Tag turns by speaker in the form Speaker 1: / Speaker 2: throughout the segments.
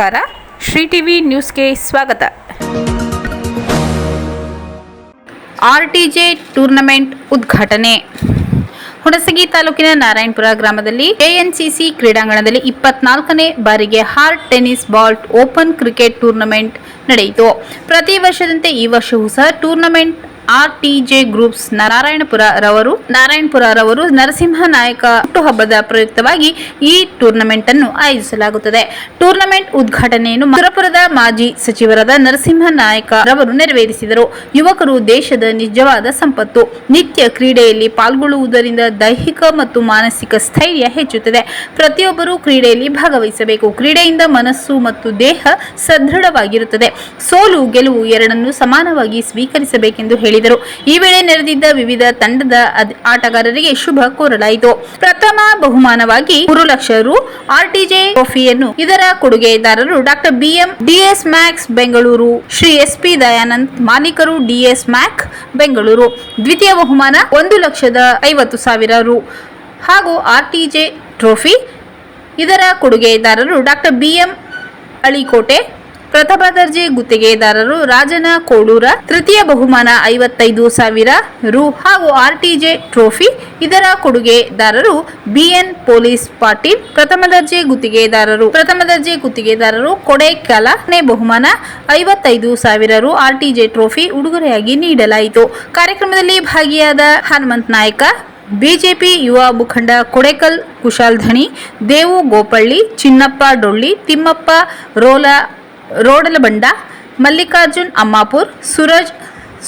Speaker 1: ನಮಸ್ಕಾರ. ಶ್ರೀ ಟಿವಿ ನ್ಯೂಸ್ಗೆ ಸ್ವಾಗತ. ಆರ್ಟಿಜೆ ಟೂರ್ನಮೆಂಟ್ ಉದ್ಘಾಟನೆ. ಹುಣಸಗಿ ತಾಲೂಕಿನ ನಾರಾಯಣಪುರ ಗ್ರಾಮದಲ್ಲಿ ಎಎನ್ಸಿಸಿ ಕ್ರೀಡಾಂಗಣದಲ್ಲಿ ಇಪ್ಪತ್ನಾಲ್ಕನೇ ಬಾರಿಗೆ heart tennis ball open cricket tournament ನಡೆಯಿತು. ಪ್ರತಿ ವರ್ಷದಂತೆ ಈ ವರ್ಷವೂ ಸಹ ಟೂರ್ನಮೆಂಟ್ ಆರ್ಟಿಜೆ ಗ್ರೂಪ್ಸ್ ನಾರಾಯಣಪುರ ರವರು ನಾರಾಯಣಪುರ ರವರು ನರಸಿಂಹ ನಾಯಕ ಹುಟ್ಟುಹಬ್ಬದ ಪ್ರಯುಕ್ತವಾಗಿ ಈ ಟೂರ್ನಮೆಂಟ್ ಅನ್ನು ಆಯೋಜಿಸಲಾಗುತ್ತದೆ. ಟೂರ್ನಮೆಂಟ್ ಉದ್ಘಾಟನೆಯನ್ನು ಮಧುರಪುರದ ಮಾಜಿ ಸಚಿವರಾದ ನರಸಿಂಹ ನಾಯಕ ರವರು ನೆರವೇರಿಸಿದರು. ಯುವಕರು ದೇಶದ ನಿಜವಾದ ಸಂಪತ್ತು. ನಿತ್ಯ ಕ್ರೀಡೆಯಲ್ಲಿ ಪಾಲ್ಗೊಳ್ಳುವುದರಿಂದ ದೈಹಿಕ ಮತ್ತು ಮಾನಸಿಕ ಸ್ಥೈರ್ಯ ಹೆಚ್ಚುತ್ತದೆ. ಪ್ರತಿಯೊಬ್ಬರೂ ಕ್ರೀಡೆಯಲ್ಲಿ ಭಾಗವಹಿಸಬೇಕು. ಕ್ರೀಡೆಯಿಂದ ಮನಸ್ಸು ಮತ್ತು ದೇಹ ಸದೃಢವಾಗಿರುತ್ತದೆ. ಸೋಲು ಗೆಲುವು ಎರಡನ್ನೂ ಸಮಾನವಾಗಿ ಸ್ವೀಕರಿಸಬೇಕೆಂದು ಹೇಳಿದರು. ಈ ವೇಳೆ ನೆರೆದಿದ್ದ ವಿವಿಧ ತಂಡದ ಆಟಗಾರರಿಗೆ ಶುಭ ಕೋರಲಾಯಿತು. ಪ್ರಥಮ ಬಹುಮಾನವಾಗಿ ಮೂರು ಲಕ್ಷ ರು ಆರ್ಟಿಜೆ ಟ್ರೋಫಿಯನ್ನು ಇದರ ಕೊಡುಗೆದಾರರು doctor BM DS Max Bengaluru, Shri S P Dayanand ಮಾಲೀಕರು ಡಿಎಸ್ ಮ್ಯಾಕ್ ಬೆಂಗಳೂರು. ದ್ವಿತೀಯ ಬಹುಮಾನ ಒಂದು ಲಕ್ಷದ ಐವತ್ತು ಸಾವಿರ ರು. ಹಾಗೂ ಆರ್ಟಿಜೆ ಟ್ರೋಫಿ ಇದರ ಕೊಡುಗೆದಾರರು ಡಾಕ್ಟರ್ ಬಿಎಂ ಅಳಿಕೋಟೆ ಪ್ರಥಮ ದರ್ಜೆ ಗುತ್ತಿಗೆದಾರರು ರಾಜನ ಕೋಡೂರ ತೃತೀಯ ಬಹುಮಾನ ಐವತ್ತೈದು ಸಾವಿರ ರು ಹಾಗೂ ಆರ್ಟಿಜೆ ಟ್ರೋಫಿ. ಇದರ ಕೊಡುಗೆದಾರರು ಬಿಎನ್ ಪೊಲೀಸ್ ಪಾಟೀಲ್, ಪ್ರಥಮ ದರ್ಜೆ ಗುತ್ತಿಗೆದಾರರು. ಪ್ರಥಮ ದರ್ಜೆ ಗುತ್ತಿಗೆದಾರರು ಕೊಡೆಕಲನೇ ಬಹುಮಾನ ಐವತ್ತೈದು ಸಾವಿರ ರು ಆರ್ಟಿಜೆ ಟ್ರೋಫಿ ಉಡುಗೊರೆಯಾಗಿ ನೀಡಲಾಯಿತು. ಕಾರ್ಯಕ್ರಮದಲ್ಲಿ ಭಾಗಿಯಾದ ಹನುಮಂತ್ ನಾಯಕ, ಬಿಜೆಪಿ ಯುವ ಮುಖಂಡ ಕೊಡೆಕಲ್ ಕುಶಾಲ್ ಧಣಿ, ದೇವು ಗೋಪಳ್ಳಿ, ಚಿನ್ನಪ್ಪ ಡೊಳ್ಳಿ, ತಿಮ್ಮಪ್ಪ ರೋಲ ರೋಡಲಬಂಡ ಮಲ್ಲಿಕಾರ್ಜುನ್, ಅಮ್ಮಾಪುರ್, ಸುರಜ್,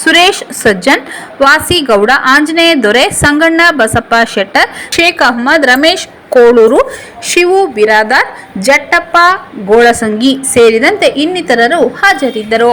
Speaker 1: ಸುರೇಶ್ ಸಜ್ಜನ್, ವಾಸಿ ಗೌಡ, ಆಂಜನೇಯ ದೊರೆ, ಸಂಗಣ್ಣ ಬಸಪ್ಪ ಶೆಟ್ಟರ್, ಶೇಖ್ ಅಹ್ಮದ್, ರಮೇಶ್ ಕೋಳೂರು, ಶಿವು ಬಿರಾದಾರ್, ಜಟ್ಟಪ್ಪ ಗೋಳಸಂಗಿ ಸೇರಿದಂತೆ ಇನ್ನಿತರರು ಹಾಜರಿದ್ದರು.